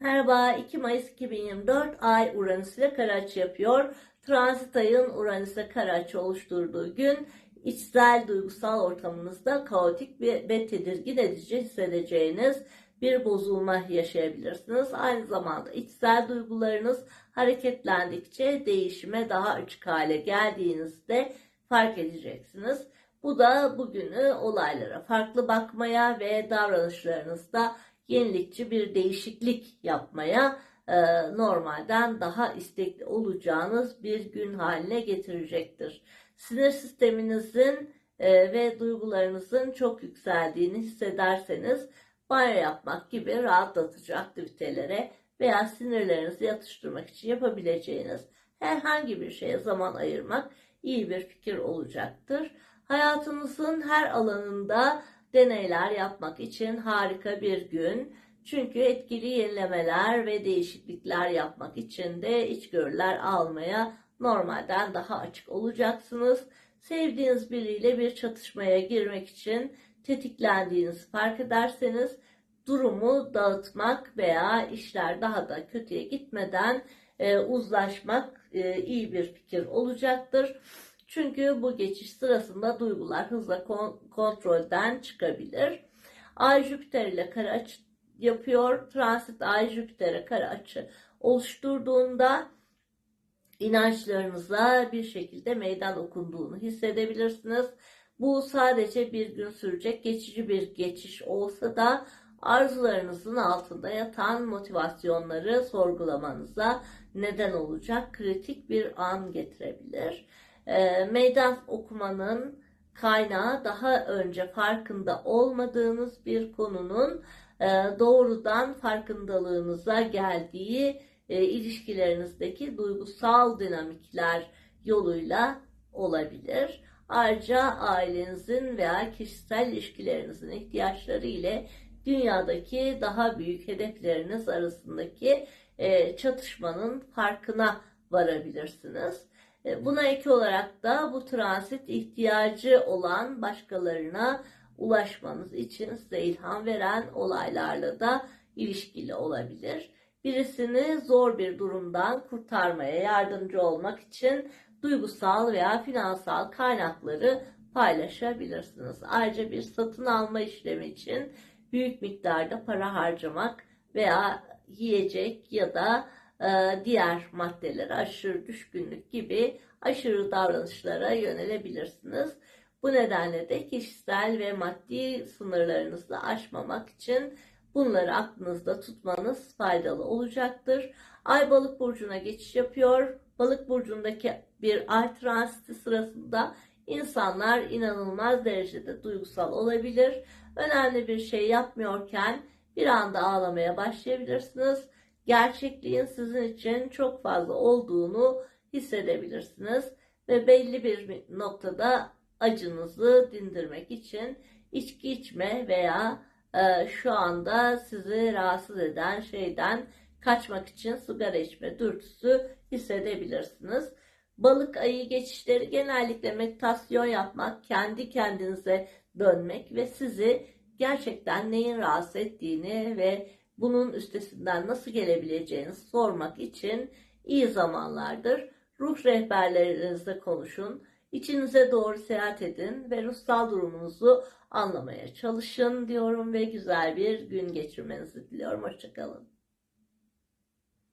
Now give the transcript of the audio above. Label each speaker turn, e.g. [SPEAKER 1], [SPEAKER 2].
[SPEAKER 1] Merhaba 2 Mayıs 2024 Ay Uranüs ile kare açı yapıyor. Transit ayın Uranüs ile kare açı oluşturduğu gün içsel duygusal ortamınızda kaotik ve ve tedirgin edici hissedeceğiniz bir bozulma yaşayabilirsiniz. Aynı zamanda içsel duygularınız hareketlendikçe değişime daha açık hale geldiğinizde fark edeceksiniz. Bu da bugünü olaylara farklı bakmaya ve davranışlarınızda yenilikçi bir değişiklik yapmaya e, normalden daha istekli olacağınız bir gün haline getirecektir. Sinir sisteminizin e, ve duygularınızın çok yükseldiğini hissederseniz banyo yapmak gibi rahatlatıcı aktivitelere veya sinirlerinizi yatıştırmak için yapabileceğiniz herhangi bir şeye zaman ayırmak iyi bir fikir olacaktır. Hayatınızın her alanında deneyler yapmak için harika bir gün. Çünkü etkili yenilemeler ve değişiklikler yapmak için de içgörüler almaya normalden daha açık olacaksınız. Sevdiğiniz biriyle bir çatışmaya girmek için tetiklendiğinizi fark ederseniz durumu dağıtmak veya işler daha da kötüye gitmeden e, uzlaşmak e, iyi bir fikir olacaktır. Çünkü bu geçiş sırasında duygular hızla kon- kontrolden çıkabilir. Ay Jüpiter ile kare açı yapıyor. Transit Ay Jüpiter'e kare açı oluşturduğunda inançlarınıza bir şekilde meydan okunduğunu hissedebilirsiniz. Bu sadece bir gün sürecek geçici bir geçiş olsa da arzularınızın altında yatan motivasyonları sorgulamanıza neden olacak kritik bir an getirebilir. E, meydan okumanın kaynağı daha önce farkında olmadığınız bir konunun e, doğrudan farkındalığınıza geldiği e, ilişkilerinizdeki duygusal dinamikler yoluyla olabilir. Ayrıca ailenizin veya kişisel ilişkilerinizin ihtiyaçları ile dünyadaki daha büyük hedefleriniz arasındaki e, çatışmanın farkına varabilirsiniz. E, Buna ek olarak da bu transit ihtiyacı olan başkalarına ulaşmanız için size ilham veren olaylarla da ilişkili olabilir. Birisini zor bir durumdan kurtarmaya yardımcı olmak için duygusal veya finansal kaynakları paylaşabilirsiniz. Ayrıca bir satın alma işlemi için büyük miktarda para harcamak veya yiyecek ya da diğer maddelere aşırı düşkünlük gibi aşırı davranışlara yönelebilirsiniz. Bu nedenle de kişisel ve maddi sınırlarınızı aşmamak için bunları aklınızda tutmanız faydalı olacaktır. Ay balık burcuna geçiş yapıyor. Balık burcundaki bir ay transiti sırasında insanlar inanılmaz derecede duygusal olabilir. Önemli bir şey yapmıyorken bir anda ağlamaya başlayabilirsiniz gerçekliğin sizin için çok fazla olduğunu hissedebilirsiniz ve belli bir noktada acınızı dindirmek için içki içme veya e, şu anda sizi rahatsız eden şeyden kaçmak için sigara içme dürtüsü hissedebilirsiniz. Balık ayı geçişleri genellikle meditasyon yapmak, kendi kendinize dönmek ve sizi gerçekten neyin rahatsız ettiğini ve bunun üstesinden nasıl gelebileceğinizi sormak için iyi zamanlardır. Ruh rehberlerinizle konuşun, içinize doğru seyahat edin ve ruhsal durumunuzu anlamaya çalışın diyorum ve güzel bir gün geçirmenizi diliyorum. Hoşçakalın.